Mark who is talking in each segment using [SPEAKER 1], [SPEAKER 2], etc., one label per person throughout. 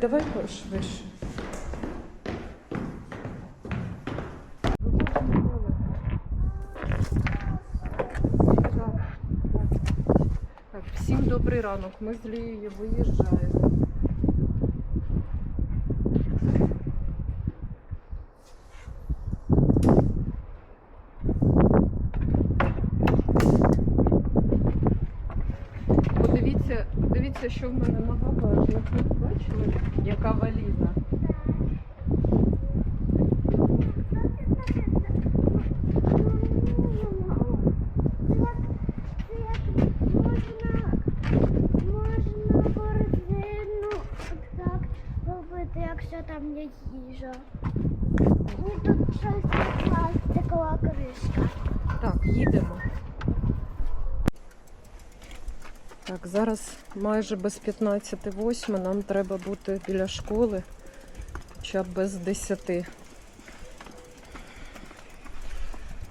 [SPEAKER 1] давай пошвидше. Так, всім добрий ранок. Ми з Лією виїжджаємо. Подивіться, подивіться, що в мене на багажнику. Бачили, яка валіза.
[SPEAKER 2] Можна корзину так робити, якщо їжа. І тут щось пластикова кришка.
[SPEAKER 1] Так, їдемо. Так, зараз майже без 15 нам треба бути біля школи, хоча б без 10.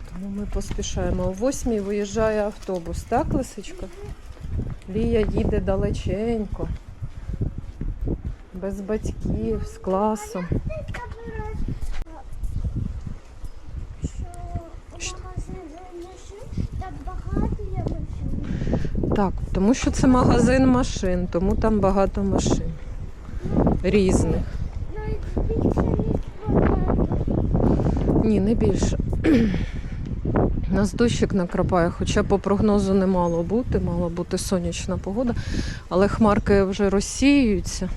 [SPEAKER 1] Тому ми поспішаємо. О 8 виїжджає автобус, так, Лисичко? Лія їде далеченько, без батьків, з класом.
[SPEAKER 2] Так
[SPEAKER 1] тому що це магазин машин, тому там багато машин різних. Ні, не більше. Нас дощик накрапає, хоча по прогнозу не мало бути, мала бути сонячна погода, але хмарки вже розсіюються.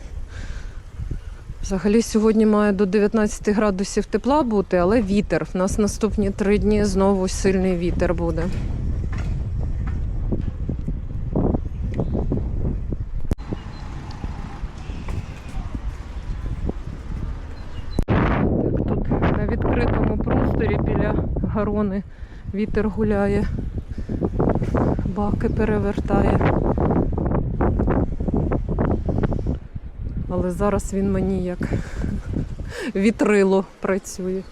[SPEAKER 1] Взагалі сьогодні має до 19 градусів тепла бути, але вітер. У нас наступні три дні знову сильний вітер буде. Так, тут на відкритому просторі біля гарони вітер гуляє, баки перевертає. Але зараз він мені як вітрило працює,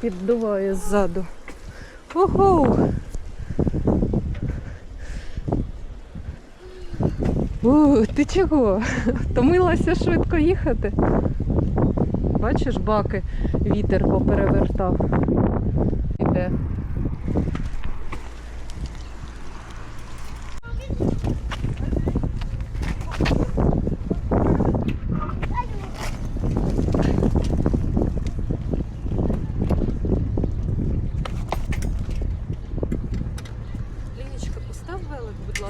[SPEAKER 1] піддуває ззаду. Ого! У, ти чого? Втомилася швидко їхати? Бачиш, баки вітер поперевертав.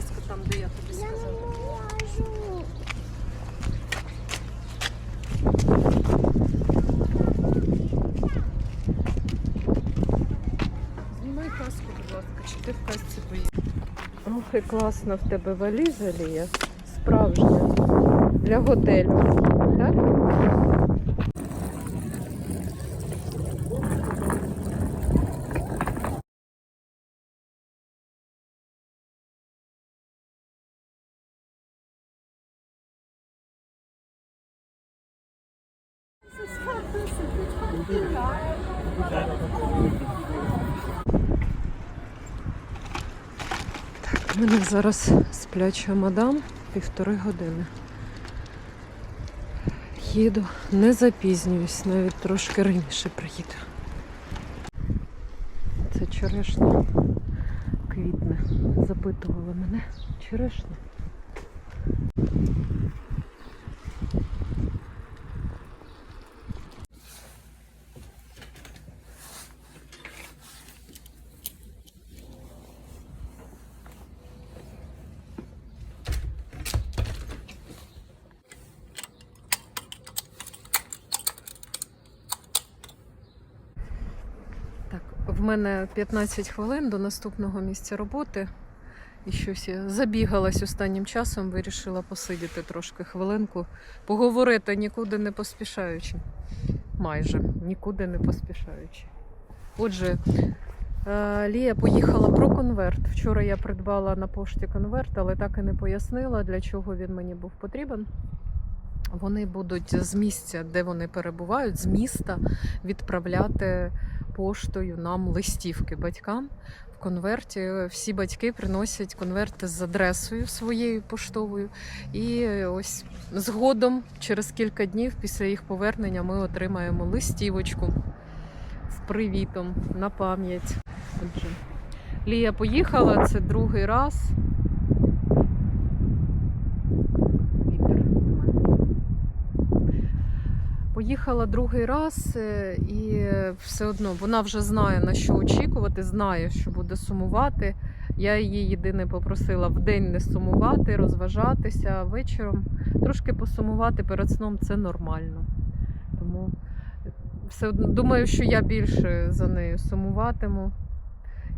[SPEAKER 1] Ласка, там, де я тобі сказала. Знімай каску, будь ласка, чи ти в касці поїдеш? Ох, і класна в тебе валіза, Лія. Справжня. Для готелю. Так? У мене зараз спляча мадам півтори години. Їду, не запізнююсь, навіть трошки раніше приїду. Це черешня квітне. Запитували мене. Черешня. Так, в мене 15 хвилин до наступного місця роботи. І щось я забігалась останнім часом, вирішила посидіти трошки хвилинку, поговорити нікуди не поспішаючи. Майже нікуди не поспішаючи. Отже, е, Лія поїхала про конверт. Вчора я придбала на пошті конверт, але так і не пояснила, для чого він мені був потрібен. Вони будуть з місця, де вони перебувають, з міста відправляти поштою нам листівки батькам. В конверті. Всі батьки приносять конверти з адресою своєю поштовою. І ось згодом, через кілька днів після їх повернення, ми отримаємо листівочку з привітом на пам'ять. Отже, Лія поїхала, це другий раз. Вітер. Поїхала другий раз, е, і все одно вона вже знає на що очікувати, знає, що буде сумувати. Я її єдине попросила вдень не сумувати, розважатися, а вечором трошки посумувати перед сном це нормально. Тому все одно думаю, що я більше за нею сумуватиму.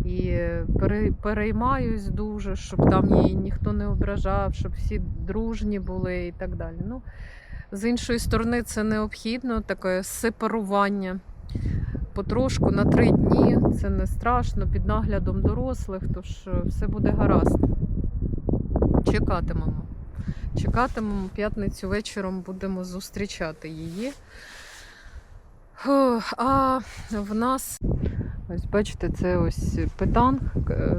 [SPEAKER 1] І пере- переймаюсь дуже, щоб там її ніхто не ображав, щоб всі дружні були і так далі. Ну, з іншої сторони, це необхідно, таке сепарування. Потрошку на три дні це не страшно, під наглядом дорослих, тож е, все буде гаразд. Чекатимемо. Чекатимемо п'ятницю вечором будемо зустрічати її. А в нас, ось бачите, це ось питанг, е,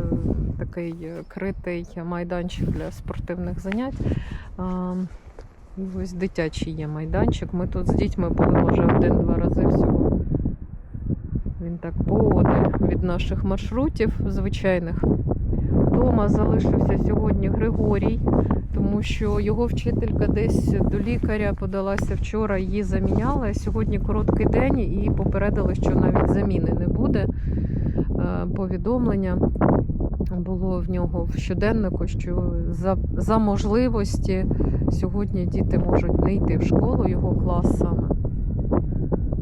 [SPEAKER 1] такий критий майданчик для спортивних занять. Ось дитячий є майданчик. Ми тут з дітьми були, може, один-два рази всього. Він так поодаль від наших маршрутів звичайних. Вдома залишився сьогодні Григорій, тому що його вчителька десь до лікаря подалася вчора, її заміняли. Сьогодні короткий день і попередили, що навіть заміни не буде. Е, Повідомлення було в нього в щоденнику, що за, за можливості сьогодні діти можуть не йти в школу, його клас саме.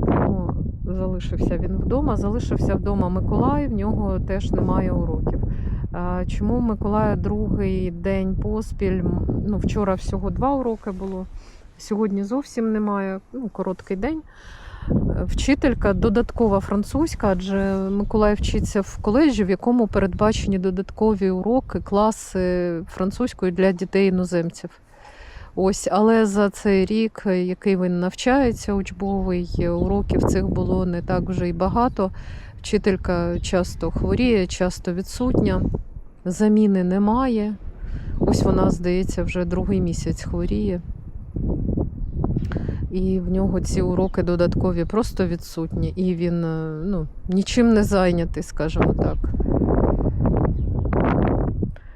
[SPEAKER 1] Тому залишився він вдома. Залишився вдома Миколай, в нього теж немає уроків. Чому Миколая другий день поспіль? Ну, вчора всього два уроки було, сьогодні зовсім немає. Ну, короткий день. Вчителька додаткова французька, адже Миколай вчиться в коледжі, в якому передбачені додаткові уроки, класи французької для дітей іноземців. Ось, але за цей рік, який він навчається, учбовий, уроків цих було не так вже й багато. Вчителька часто хворіє, часто відсутня, заміни немає. Ось вона, здається, вже другий місяць хворіє. І в нього ці уроки додаткові просто відсутні. І він е, ну, нічим не зайнятий, скажімо так.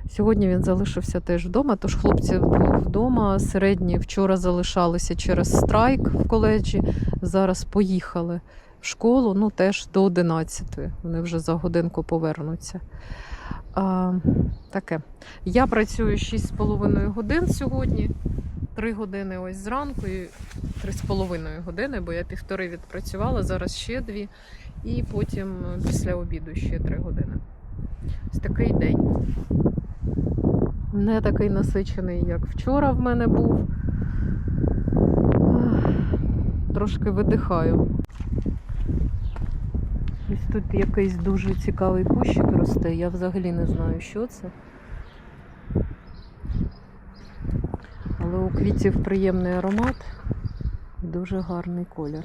[SPEAKER 1] Сьогодні він залишився теж вдома, тож хлопці вдома. Середні вчора залишалися через страйк в коледжі, зараз поїхали в школу, ну теж до 11. Вони вже за годинку повернуться. А, таке. Я працюю 6,5 годин сьогодні. 3 години ось зранку і 3,5 години, бо я півтори відпрацювала, зараз ще дві, і потім після обіду ще 3 години. Ось такий день. Не такий насичений, як вчора в мене був. Трошки видихаю. Ось тут якийсь дуже цікавий кущик росте. Я взагалі не знаю, що це. Але у квітів приємний аромат дуже гарний колір.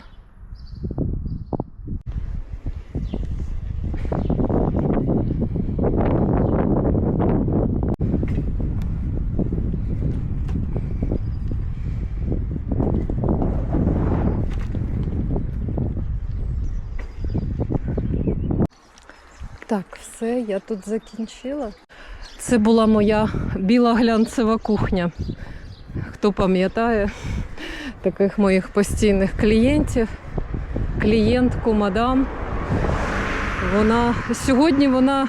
[SPEAKER 1] Так, все, я тут закінчила. Це була моя біла глянцева кухня. Хто пам'ятає таких моїх постійних клієнтів, клієнтку мадам. Вона сьогодні вона,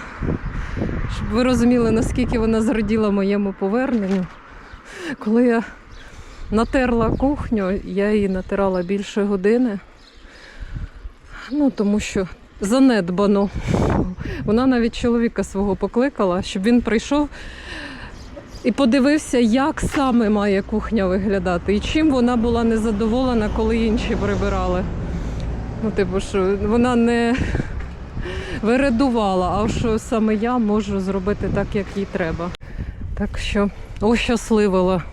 [SPEAKER 1] щоб ви розуміли, наскільки вона зраділа моєму поверненню. Коли я натерла кухню, я її натирала більше години. Ну, тому що занедбано. Вона навіть чоловіка свого покликала, щоб він прийшов і подивився, як саме має кухня виглядати, і чим вона була незадоволена, коли інші прибирали. Ну, типу, що вона не виредувала, а що саме я можу зробити так, як їй треба. Так що ощасливила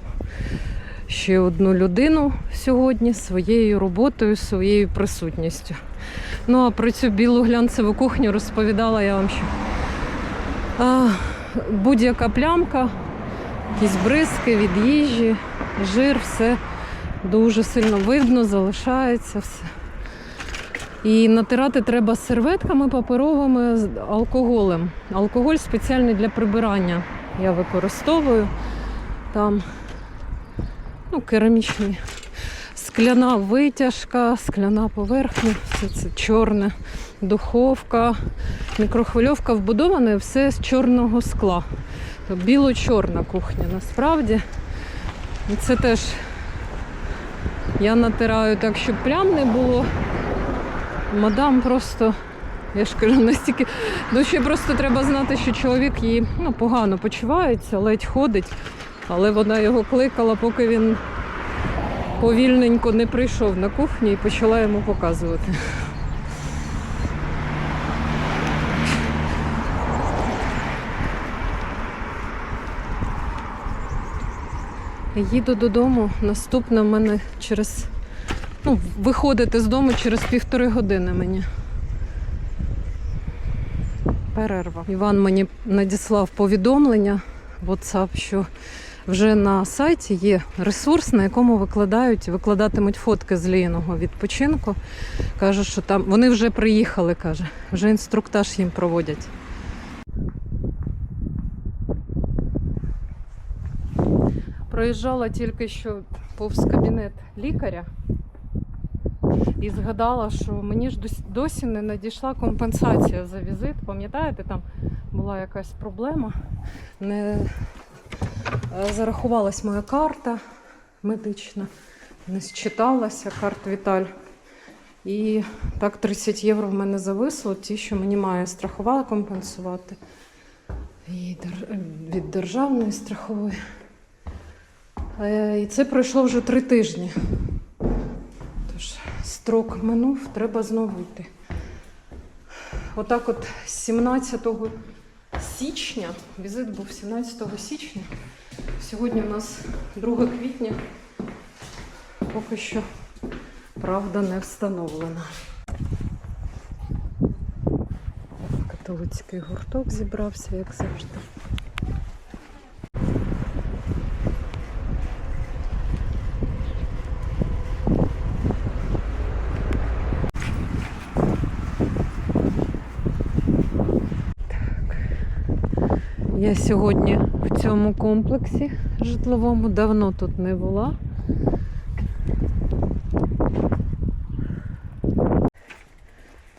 [SPEAKER 1] ще одну людину сьогодні своєю роботою, своєю присутністю. Ну а про цю білу глянцеву кухню розповідала я вам ще будь-яка плямка, якісь бризки від їжі, жир, все дуже сильно видно, залишається все. І натирати треба серветками паперовими з алкоголем. Алкоголь спеціальний для прибирання я використовую. Там ну, керамічні скляна витяжка, скляна поверхня, все це чорне, духовка, мікрохвильовка вбудована все з чорного скла. Біло-чорна кухня насправді. І це теж я натираю так, щоб плям не було. Мадам просто, я ж кажу, настільки. Ну ще просто треба знати, що чоловік її ну, погано почувається, ледь ходить, але вона його кликала, поки він повільненько не прийшов на кухню і почала йому показувати. Їду додому. Наступне в мене через. Ну, виходити з дому через півтори години мені. Перерва. Іван мені надіслав повідомлення в WhatsApp, що вже на сайті є ресурс, на якому викладають, викладатимуть фотки з ліного відпочинку. Каже, що там вони вже приїхали, каже, вже інструктаж їм проводять. Проїжджала тільки що повз кабінет лікаря і згадала, що мені ж досі не надійшла компенсація за візит. Пам'ятаєте, там була якась проблема. Не е, зарахувалась моя карта медична, не считалася карта Віталь. І так 30 євро в мене зависло, ті, що мені має страхова компенсувати і від державної страхової. Е, І це пройшло вже три тижні. Тож строк минув, треба знову йти. Отак от 17 січня, візит був 17 січня. Сьогодні у нас 2 квітня. Поки що правда не встановлена. Католицький гурток зібрався, як завжди. Я сьогодні в цьому комплексі житловому давно тут не була.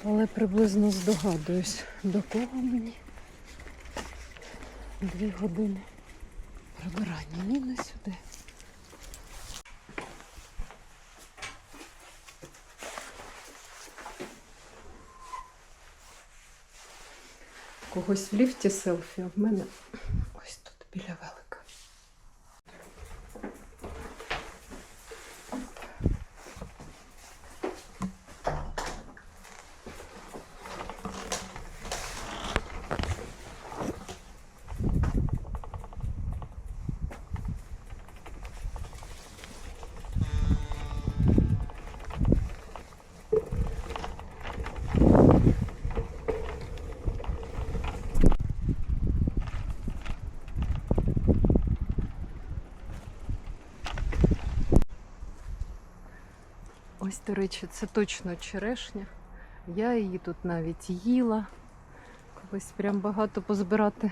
[SPEAKER 1] Але приблизно здогадуюсь, до кого мені дві години прибирання. Ні, не сюди. Когось в ліфті селфі, а в мене ось тут біля велика. Ось, до речі, це точно черешня. Я її тут навіть їла. Колись прям багато позбирати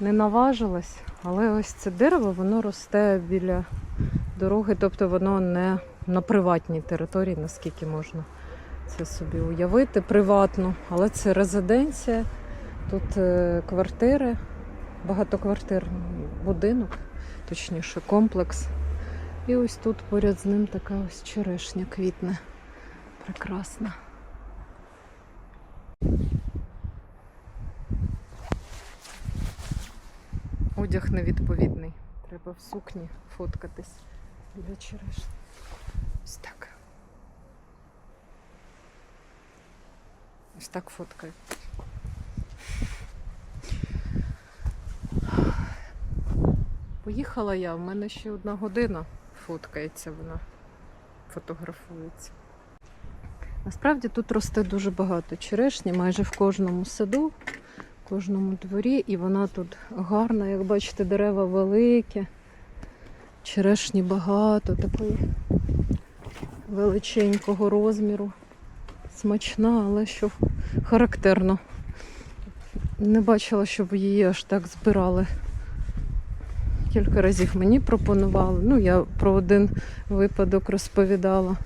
[SPEAKER 1] не наважилась. Але ось це дерево, воно росте біля дороги, тобто воно не на приватній території, наскільки можна це собі уявити, приватно. Але це резиденція, тут е, квартири, багатоквартирний будинок, точніше комплекс. І ось тут поряд з ним така ось черешня квітне. Прекрасна. Одяг невідповідний. Треба в сукні фоткатись біля черешні. Ось так. Ось так фоткаю. Поїхала я, в мене ще одна година фоткається вона, фотографується. Насправді тут росте дуже багато черешні, майже в кожному саду, в кожному дворі, і вона тут гарна, як бачите, дерева великі, черешні багато, такої величенького розміру. Смачна, але що характерно. Не бачила, щоб її аж так збирали. Кілька разів мені пропонували. Ну, я про один випадок розповідала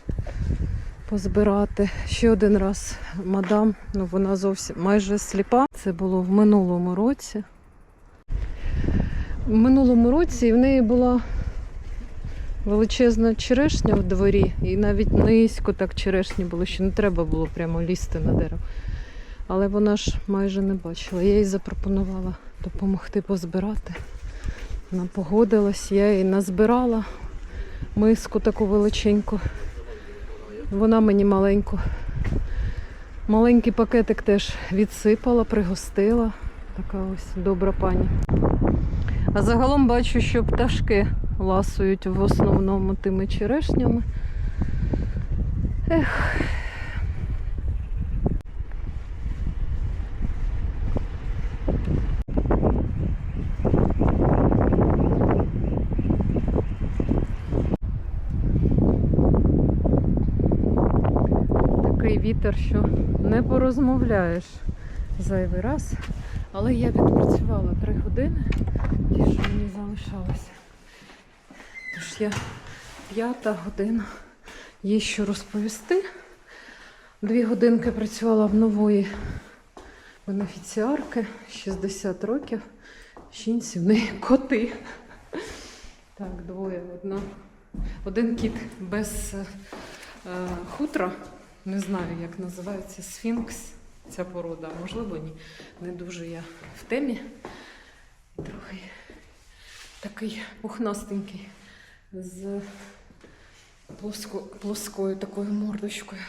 [SPEAKER 1] позбирати. Ще один раз мадам, ну вона зовсім майже сліпа. Це було в минулому році. В минулому році в неї була величезна черешня в дворі, і навіть низько так черешні було, що не треба було прямо лізти на дерево. Але вона ж майже не бачила. Я їй запропонувала допомогти позбирати. Вона погодилась, я їй назбирала миску таку величеньку. Вона мені маленьку. Маленький пакетик теж відсипала, пригостила. Така ось добра пані. А загалом бачу, що пташки ласують в основному тими черешнями. Ех. Такий вітер, що не порозмовляєш зайвий раз. Але я відпрацювала три години, ті, що мені залишалося. Тож я п'ята година. Є що розповісти. Дві годинки працювала в нової бенефіціарки, 60 років. Жінці в неї коти. Так, двоє. Одна. Один кіт без е, хутра. Не знаю, як називається сфінкс. Ця порода, можливо, ні. Не дуже я в темі. Трохи такий пухнастенький з плоско, плоскою такою мордочкою.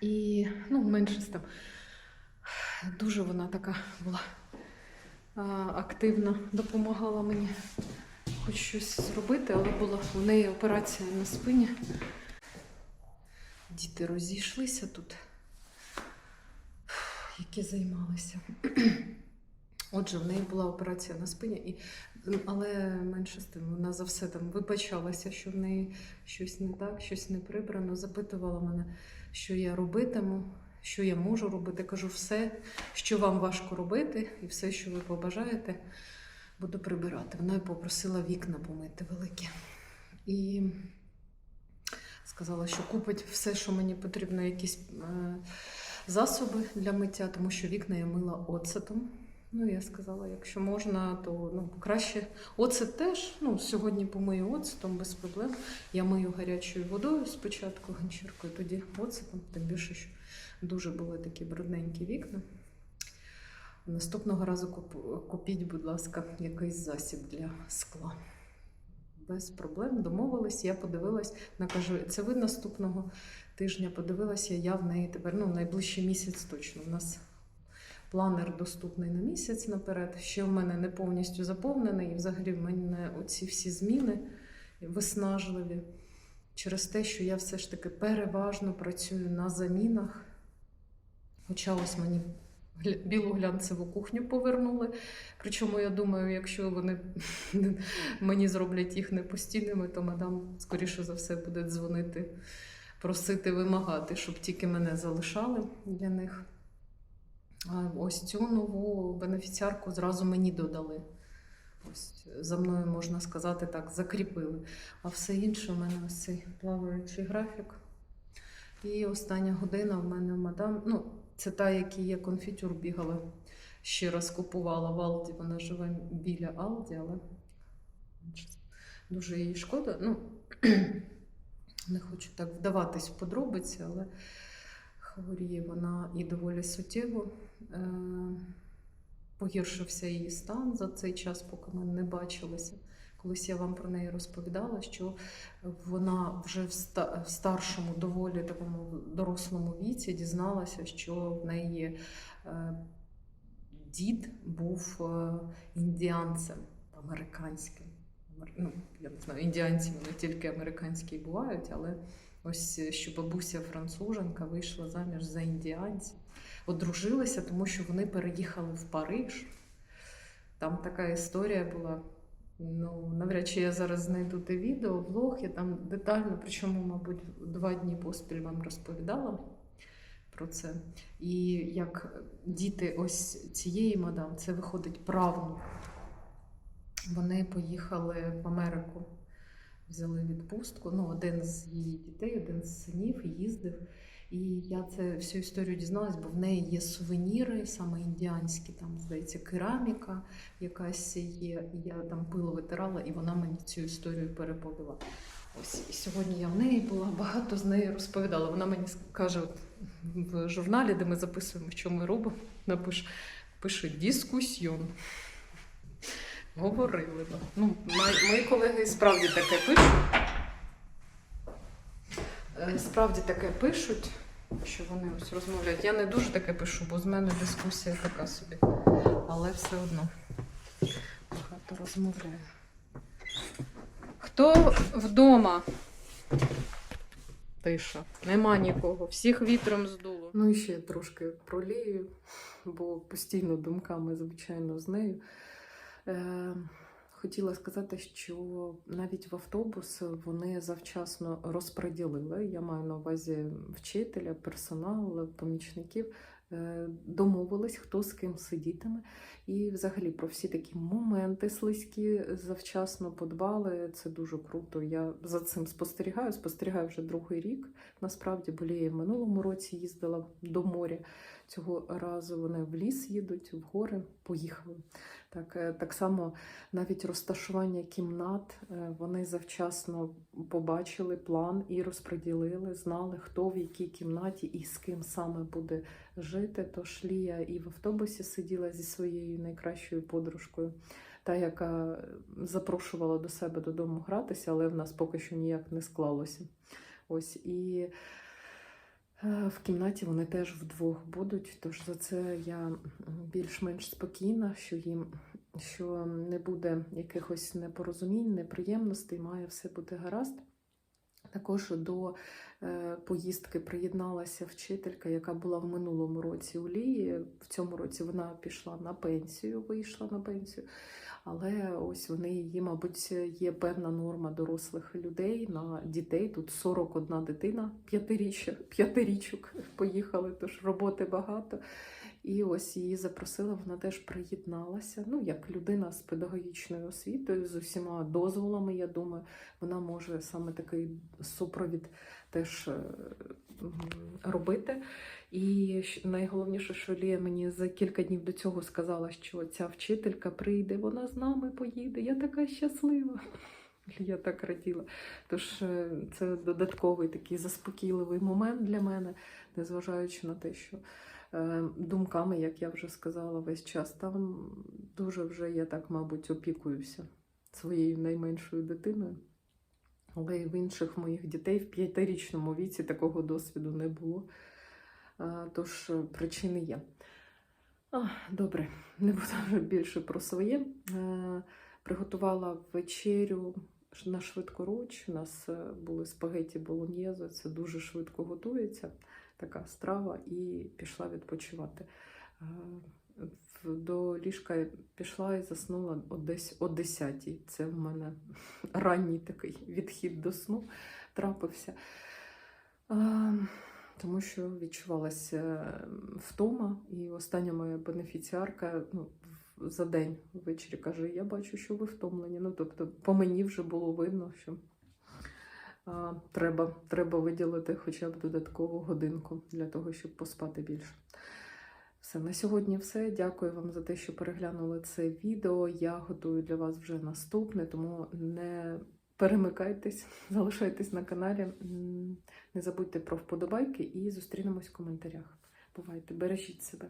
[SPEAKER 1] І, ну, менше з тим. Дуже вона така була активна, допомагала мені хоч щось зробити, але була у неї операція на спині. Діти розійшлися тут, які займалися. Отже, в неї була операція на спині, і, але менше з тим, вона за все там вибачалася, що в неї щось не так, щось не прибрано. Запитувала мене, що я робитиму, що я можу робити. Кажу, все, що вам важко робити, і все, що ви побажаєте, буду прибирати. Вона попросила вікна помити великі. І сказала, що купить все, що мені потрібно, якісь е, засоби для миття, тому що вікна я мила оцетом. Ну, я сказала, якщо можна, то ну, краще оцет теж. Ну, сьогодні помию оцетом без проблем. Я мию гарячою водою спочатку, ганчіркою, тоді оцетом, тим більше, що дуже були такі брудненькі вікна. Наступного разу купіть, будь ласка, якийсь засіб для скла. Без проблем домовились, я подивилась, вона каже, це ви наступного тижня подивилася, я в неї тепер ну, найближчий місяць точно. У нас планер доступний на місяць наперед. Ще в мене не повністю заповнений, і взагалі в мене оці всі зміни виснажливі через те, що я все ж таки переважно працюю на замінах. Хоча ось мені білу глянцеву кухню повернули. Причому я думаю, якщо вони мені зроблять їх не постійними, то мадам, скоріше за все, буде дзвонити, просити, вимагати, щоб тільки мене залишали для них. А ось цю нову бенефіціарку зразу мені додали. Ось за мною, можна сказати, так, закріпили. А все інше в мене ось цей плаваючий графік. І остання година в мене мадам. Ну, це та, якій я конфітюр бігала. Ще раз купувала в Алді. Вона живе біля Алді, але дуже їй шкода. Ну, не хочу так вдаватись в подробиці, але хворіє вона і доволі суттєво. Е, Погіршився її стан за цей час, поки ми не бачилися. Колись я вам про неї розповідала, що вона вже в старшому, доволі такому дорослому віці дізналася, що в неї е, дід був е, індіанцем американським. Ну, я не знаю, індіанці вони тільки американські бувають, але Ось е, що бабуся француженка вийшла заміж за індіанців, одружилися, тому що вони переїхали в Париж. Там така історія була. Ну, навряд чи я зараз знайду те відео, влог, я там детально, причому, мабуть, два дні поспіль вам розповідала про це. І як діти ось цієї мадам, це виходить правнук. Вони поїхали в Америку, взяли відпустку. Ну, один з її дітей, один з синів їздив. І я це всю історію дізналась, бо в неї є сувеніри, саме індіанські, там, здається, кераміка якась є. Я там пило витирала, і вона мені цю історію переповіла. Ось і сьогодні я в неї була, багато з нею розповідала. Вона мені каже, от, в журналі, де ми записуємо, що ми робимо, напише, пише дискусьйон. Говорили. Ну, мої колеги справді таке пишуть. Е, Справді таке пишуть, що вони ось розмовляють. Я не дуже таке пишу, бо з мене дискусія така собі. Але все одно багато розмовляю. Хто вдома? Тиша. Нема нікого. Всіх вітром здуло. Ну і ще трошки пролію, бо постійно думками, звичайно, з нею. Е, хотіла сказати, що навіть в автобус вони завчасно розподілили. Я маю на увазі вчителя, персонал, помічників. е, Домовились, хто з ким сидітиме. І взагалі про всі такі моменти слизькі завчасно подбали. Це дуже круто. Я за цим спостерігаю. Спостерігаю вже другий рік. Насправді, бо я в минулому році їздила до моря. Цього разу вони в ліс їдуть, в гори, поїхали. Так, е, так само навіть розташування кімнат е, вони завчасно побачили план і розподілили, знали, хто в якій кімнаті і з ким саме буде жити. Тож Лія і в автобусі сиділа зі своєю найкращою подружкою, та, яка запрошувала до себе додому гратися, але в нас поки що ніяк не склалося. Ось і в кімнаті вони теж вдвох будуть. Тож за це я більш-менш спокійна, що їм що не буде якихось непорозумінь, неприємностей, має все бути гаразд. Також до е, поїздки приєдналася вчителька, яка була в минулому році у Лії. В цьому році вона пішла на пенсію, вийшла на пенсію. Але ось вони її, мабуть, є певна норма дорослих людей на дітей. Тут 41 дитина, п'ятиріч, п'ятирічок поїхали, тож роботи багато. І ось її запросила, вона теж приєдналася. Ну, як людина з педагогічною освітою, з усіма дозволами, я думаю, вона може саме такий супровід теж е, робити. І найголовніше, що Лія мені за кілька днів до цього сказала, що ця вчителька прийде, вона з нами поїде. Я така щаслива. Я так раділа. Тож е, це додатковий такий заспокійливий момент для мене, незважаючи на те, що думками, як я вже сказала, весь час там дуже вже я так, мабуть, опікуюся своєю найменшою дитиною. Але і в інших моїх дітей в п'ятирічному віці такого досвіду не було. Тож е, причини є. Добре, не буду вже більше про своє. Е, Приготувала вечерю на швидкоруч. У нас е, були спагеті болоньєзе, це дуже швидко готується, така страва, і пішла відпочивати. Е, До ліжка пішла і заснула десь о 10 Це в мене ранній такий відхід до сну трапився. Тому що відчувалася втома, і остання моя бенефіціарка ну, за день ввечері каже: Я бачу, що ви втомлені. Ну, тобто, по мені вже було видно, що треба, треба виділити хоча б додаткову годинку для того, щоб поспати більше. Все, на сьогодні все. Дякую вам за те, що переглянули це відео. Я готую для вас вже наступне, тому не перемикайтесь, залишайтесь на каналі. Не забудьте про вподобайки і зустрінемось в коментарях. Бувайте, бережіть себе.